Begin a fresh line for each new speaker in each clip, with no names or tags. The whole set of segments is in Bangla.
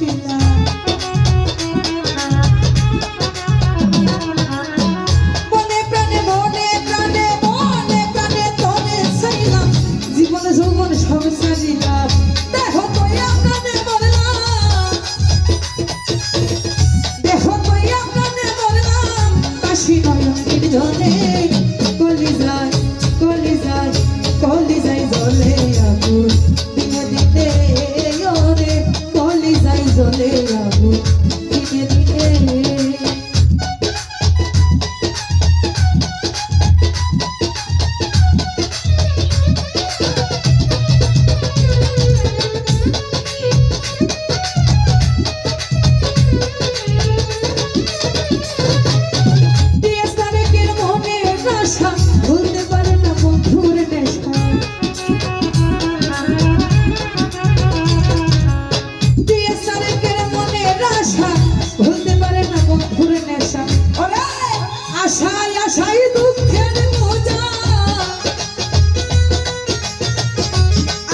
去了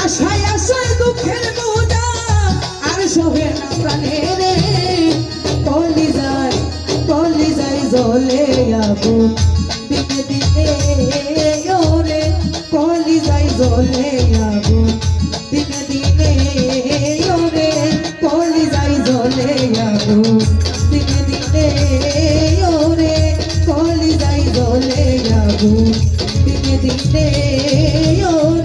আশায় আশায় দুঃখের আর সহে না প্রাণে রে। কলি যাই কলি যাই জলে আবু দিনে দিনে ওরে কলি যাই দিনে দিনে ওরে কলি যাই জলে আবু দিনে দিনে ওরে কলি যাই জলে আবু দিনে দিনে ওরে